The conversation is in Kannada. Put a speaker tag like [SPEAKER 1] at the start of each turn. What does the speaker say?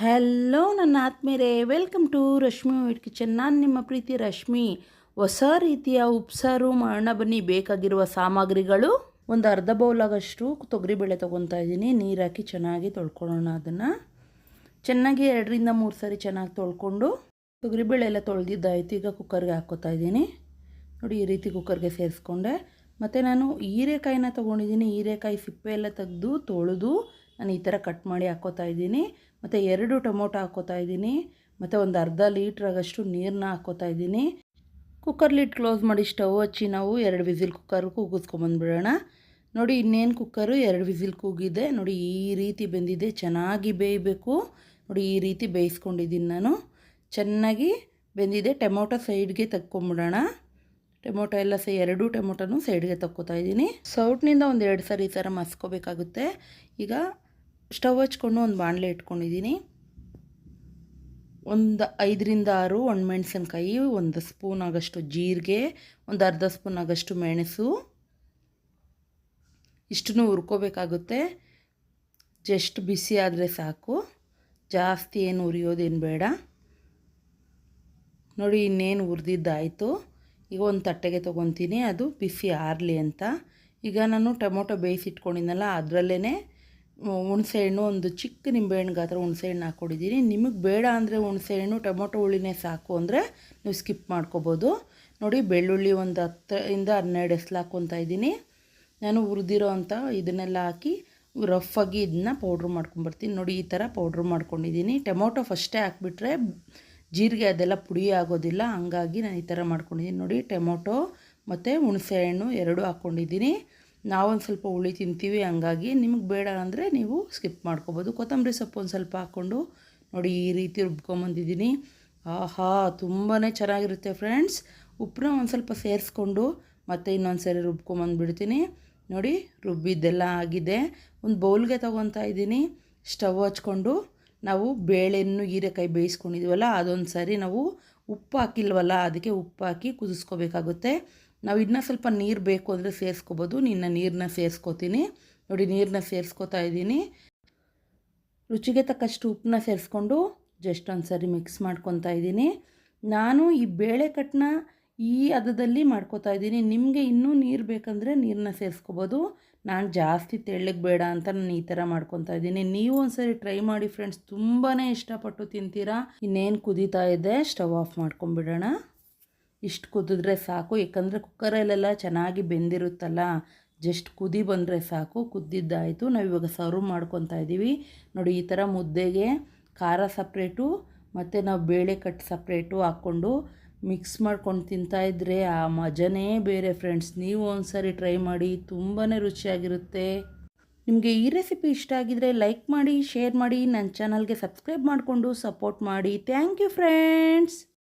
[SPEAKER 1] ಹಲೋ ನನ್ನ ಆತ್ಮೀಯರೇ. Welcome to Rashmi white kitchen ನಾನು ನಿಮ್ಮ ಪ್ರೀತಿ ರಶ್ಮಿ. ಹೊಸ ರೀತಿಯ ಉಪ್ಸಾರು ಮಾಡೋಣ ಬನ್ನಿ. ಬೇಕಾಗಿರುವ ಸಾಮಗ್ರಿಗಳು ಒಂದು ಅರ್ಧ ಬೌಲಾಗಷ್ಟು ತೊಗರಿಬೇಳೆ ತೊಗೊತಾ ಇದ್ದೀನಿ. ನೀರು ಹಾಕಿ ಚೆನ್ನಾಗಿ ತೊಳ್ಕೊಳ್ಳೋಣ ಅದನ್ನು. ಚೆನ್ನಾಗಿ ಎರಡರಿಂದ ಮೂರು ಸಾರಿ ಚೆನ್ನಾಗಿ ತೊಳ್ಕೊಂಡು ತೊಗರಿಬೇಳೆ ಎಲ್ಲ ತೊಳೆದಿದ್ದಾಯಿತು. ಈಗ ಕುಕ್ಕರ್ಗೆ ಹಾಕೋತಾ ಇದ್ದೀನಿ. ನೋಡಿ, ಈ ರೀತಿ ಕುಕ್ಕರ್ಗೆ ಸೇರಿಸ್ಕೊಂಡೆ. ಮತ್ತು ನಾನು ಹೀರೆಕಾಯಿನ ತೊಗೊಂಡಿದ್ದೀನಿ. ಹೀರೆಕಾಯಿ ಸಿಪ್ಪೆ ಎಲ್ಲ ತೆಗೆದು ತೊಳೆದು ನಾನು ಈ ಥರ ಕಟ್ ಮಾಡಿ ಹಾಕ್ಕೋತಾ ಇದ್ದೀನಿ. ಮತ್ತು ಎರಡು ಟೊಮೊಟೊ ಹಾಕ್ಕೋತಾ ಇದ್ದೀನಿ. ಮತ್ತು ಒಂದು ಅರ್ಧ ಲೀಟ್ರಾಗಷ್ಟು ನೀರನ್ನ ಹಾಕೋತಾ ಇದ್ದೀನಿ. ಕುಕ್ಕರ್ ಲಿಡ್ ಕ್ಲೋಸ್ ಮಾಡಿ ಸ್ಟವ್ ಹಚ್ಚಿ ನಾವು ಎರಡು ವಿಸಿಲ್ ಕುಕ್ಕರ್ ಕೂಗಿಸ್ಕೊಂಬಂದ್ಬಿಡೋಣ ನೋಡಿ, ಇನ್ನೇನು ಕುಕ್ಕರು ಎರಡು ವಿಸಿಲ್ ಕೂಗಿದೆ. ನೋಡಿ, ಈ ರೀತಿ ಬೆಂದಿದೆ. ಚೆನ್ನಾಗಿ ಬೇಯಬೇಕು. ನೋಡಿ, ಈ ರೀತಿ ಬೇಯಿಸ್ಕೊಂಡಿದ್ದೀನಿ ನಾನು. ಚೆನ್ನಾಗಿ ಬೆಂದಿದೆ. ಟೊಮೊಟೊ ಸೈಡ್ಗೆ ತಕ್ಕೊಂಬಿಡೋಣ. ಟೊಮೊಟೊ ಎಲ್ಲ ಸೈ, ಎರಡೂ ಟೊಮೊಟೊನೂ ಸೈಡ್ಗೆ ತಕ್ಕೋತಾ ಇದ್ದೀನಿ. ಸೌಟ್ನಿಂದ ಒಂದು ಎರಡು ಸರಿ ಈ ಥರ ಮಸ್ಕೋಬೇಕಾಗುತ್ತೆ. ಈಗ ಸ್ಟವ್ ಹಚ್ಕೊಂಡು ಒಂದು ಬಾಣಲೆ ಇಟ್ಕೊಂಡಿದ್ದೀನಿ. ಒಂದು ಐದರಿಂದ ಆರು ಒಣಮೆಣಸಿನ್ಕಾಯಿ, ಒಂದು ಸ್ಪೂನ್ ಆಗಷ್ಟು ಜೀರಿಗೆ, ಒಂದು ಅರ್ಧ ಸ್ಪೂನ್ ಆಗಷ್ಟು ಮೆಣಸು. ಇಷ್ಟನ್ನು ಹುರ್ಕೋಬೇಕಾಗುತ್ತೆ. ಜಸ್ಟ್ ಬಿಸಿ ಆದರೆ ಸಾಕು. ಜಾಸ್ತಿ ಏನು ಉರಿಯೋದೇನು ಬೇಡ. ನೋಡಿ, ಇನ್ನೇನು ಹುರಿದಿದ್ದಾಯಿತು. ಈಗ ಒಂದು ತಟ್ಟೆಗೆ ತೊಗೊತೀನಿ ಅದು ಬಿಸಿ ಆರಲಿ ಅಂತ. ಈಗ ನಾನು ಟೊಮೊಟೊ ಬೇಯಿಸಿಟ್ಕೊಂಡಿದ್ದೆನಲ್ಲ ಅದರಲ್ಲೇ ಹುಣಸೆಹಣ್ಣು ಒಂದು ಚಿಕ್ಕ ನಿಂಬೆಹಣ್ಣು ಗಾತ್ರ ಹುಣಸೆಹಣ್ಣು ಹಾಕ್ಕೊಂಡಿದ್ದೀನಿ. ನಿಮಗೆ ಬೇಡ ಅಂದರೆ ಹುಣಸೆಹಣ್ಣು, ಟೊಮೊಟೊ, ಹುಳಿನೇ ಸಾಕು ಅಂದರೆ ನೀವು ಸ್ಕಿಪ್ ಮಾಡ್ಕೋಬೋದು. ನೋಡಿ, ಬೆಳ್ಳುಳ್ಳಿ ಒಂದು ಹತ್ತರಿಂದ ಹನ್ನೆರಡು ಎಸ್ಲು ಹಾಕ್ಕೊತಾ ಇದ್ದೀನಿ. ನಾನು ಹುರಿದಿರೋ ಅಂಥ ಇದನ್ನೆಲ್ಲ ಹಾಕಿ ರಫಾಗಿ ಇದನ್ನ ಪೌಡ್ರ್ ಮಾಡ್ಕೊಂಬರ್ತೀನಿ ನೋಡಿ, ಈ ಥರ ಪೌಡ್ರ್ ಮಾಡ್ಕೊಂಡಿದ್ದೀನಿ. ಟೊಮೊಟೊ ಫಸ್ಟೇ ಹಾಕ್ಬಿಟ್ರೆ ಜೀರಿಗೆ ಅದೆಲ್ಲ ಪುಡಿ ಆಗೋದಿಲ್ಲ, ಹಂಗಾಗಿ ನಾನು ಈ ಥರ ಮಾಡ್ಕೊಂಡಿದ್ದೀನಿ. ನೋಡಿ, ಟೊಮೊಟೊ ಮತ್ತು ಹುಣಸೆಹಣ್ಣು ಎರಡೂ ಹಾಕ್ಕೊಂಡಿದ್ದೀನಿ. ನಾವೊಂದು ಸ್ವಲ್ಪ ಹುಳಿ ತಿಂತೀವಿ, ಹಂಗಾಗಿ ನಿಮಗೆ ಬೇಡ ಅಂದರೆ ನೀವು ಸ್ಕಿಪ್ ಮಾಡ್ಕೋಬೋದು. ಕೊತ್ತಂಬರಿ ಸೊಪ್ಪು ಒಂದು ಸ್ವಲ್ಪ ಹಾಕ್ಕೊಂಡು ನೋಡಿ ಈ ರೀತಿ ರುಬ್ಕೊಂಬಂದಿದ್ದೀನಿ. ಆಹಾ ತುಂಬಾ ಚೆನ್ನಾಗಿರುತ್ತೆ ಫ್ರೆಂಡ್ಸ್. ಉಪ್ಪನ್ನ ಒಂದು ಸ್ವಲ್ಪ ಸೇರಿಸ್ಕೊಂಡು ಮತ್ತೆ ಇನ್ನೊಂದು ಸರಿ ರುಬ್ಕೊಂಬಂದುಬಿಡ್ತೀನಿ. ನೋಡಿ, ರುಬ್ಬಿದ್ದೆಲ್ಲ ಆಗಿದೆ. ಒಂದು ಬೌಲ್ಗೆ ತೊಗೊತಾ ಇದ್ದೀನಿ. ಸ್ಟವ್ ಹಚ್ಕೊಂಡು ನಾವು ಬೇಳೆಯನ್ನು ಹೀರೆಕಾಯಿ ಬೇಯಿಸ್ಕೊಂಡಿದ್ವಲ್ಲ ಅದೊಂದು ಸರಿ ನಾವು ಉಪ್ಪು ಹಾಕಿಲ್ವಲ್ಲ, ಅದಕ್ಕೆ ಉಪ್ಪು ಹಾಕಿ ಕುದಿಸ್ಕೋಬೇಕಾಗುತ್ತೆ. ನಾವು ಇನ್ನೂ ಸ್ವಲ್ಪ ನೀರು ಬೇಕು ಅಂದರೆ ಸೇರಿಸ್ಕೋಬೋದು. ನಿನ್ನ ನೀರನ್ನ ಸೇರಿಸ್ಕೋತೀನಿ. ನೋಡಿ ನೀರನ್ನ ಸೇರಿಸ್ಕೋತಾ ಇದ್ದೀನಿ. ರುಚಿಗೆ ತಕ್ಕಷ್ಟು ಉಪ್ಪನ್ನ ಸೇರಿಸ್ಕೊಂಡು ಜಸ್ಟ್ ಒಂದು ಸರಿ ಮಿಕ್ಸ್ ಮಾಡ್ಕೊತಾ ಇದ್ದೀನಿ. ನಾನು ಈ ಬೇಳೆ ಕಟ್ಟನ್ನ ಈ ಹದದಲ್ಲಿ ಮಾಡ್ಕೋತಾ ಇದ್ದೀನಿ. ನಿಮಗೆ ಇನ್ನೂ ನೀರು ಬೇಕಂದರೆ ನೀರನ್ನ ಸೇರಿಸ್ಕೋಬೋದು. ನಾನು ಜಾಸ್ತಿ ತೆಳ್ಳಗೆ ಬೇಡ ಅಂತ ನಾನು ಈ ಥರ ಮಾಡ್ಕೊತಾ ಇದ್ದೀನಿ. ನೀವು ಒಂದ್ಸರಿ ಟ್ರೈ ಮಾಡಿ ಫ್ರೆಂಡ್ಸ್ ತುಂಬಾ ಇಷ್ಟಪಟ್ಟು ತಿಂತೀರಾ. ಇನ್ನೇನು ಕುದೀತಾ ಇದೆ ಸ್ಟವ್ ಆಫ್ ಮಾಡ್ಕೊಂಬಿಡೋಣ ಇಷ್ಟು ಕುದಿದ್ರೆ ಸಾಕು. ಯಾಕಂದರೆ ಕುಕ್ಕರಲ್ಲೆಲ್ಲ ಚೆನ್ನಾಗಿ ಬೆಂದಿರುತ್ತಲ್ಲ, ಜಸ್ಟ್ ಕುದಿ ಬಂದರೆ ಸಾಕು. ಕುದ್ದಿದ್ದಾಯಿತು. ನಾವು ಇವಾಗ ಸರ್ವ್ ಮಾಡ್ಕೊತಾ ಇದ್ದೀವಿ. ನೋಡಿ, ಈ ಥರ ಮುದ್ದೆಗೆ ಖಾರ ಸಪ್ರೇಟು ಮತ್ತು ನಾವು ಬೇಳೆ ಕಟ್ ಸಪ್ರೇಟು ಹಾಕ್ಕೊಂಡು ಮಿಕ್ಸ್ ಮಾಡ್ಕೊಂಡು ತಿಂತಾಯಿದ್ರೆ ಆ ಮಜನೇ ಬೇರೆ ಫ್ರೆಂಡ್ಸ್. ನೀವು ಒಂದ್ಸರಿ ಸಾರಿ ಟ್ರೈ ಮಾಡಿ ತುಂಬಾ ರುಚಿಯಾಗಿರುತ್ತೆ. ನಿಮಗೆ ಈ ರೆಸಿಪಿ ಇಷ್ಟ ಆಗಿದರೆ ಲೈಕ್ ಮಾಡಿ, ಶೇರ್ ಮಾಡಿ ನನ್ನ ಚಾನಲ್ಗೆ ಸಬ್ಸ್ಕ್ರೈಬ್ ಮಾಡಿಕೊಂಡು ಸಪೋರ್ಟ್ ಮಾಡಿ. Thank you friends!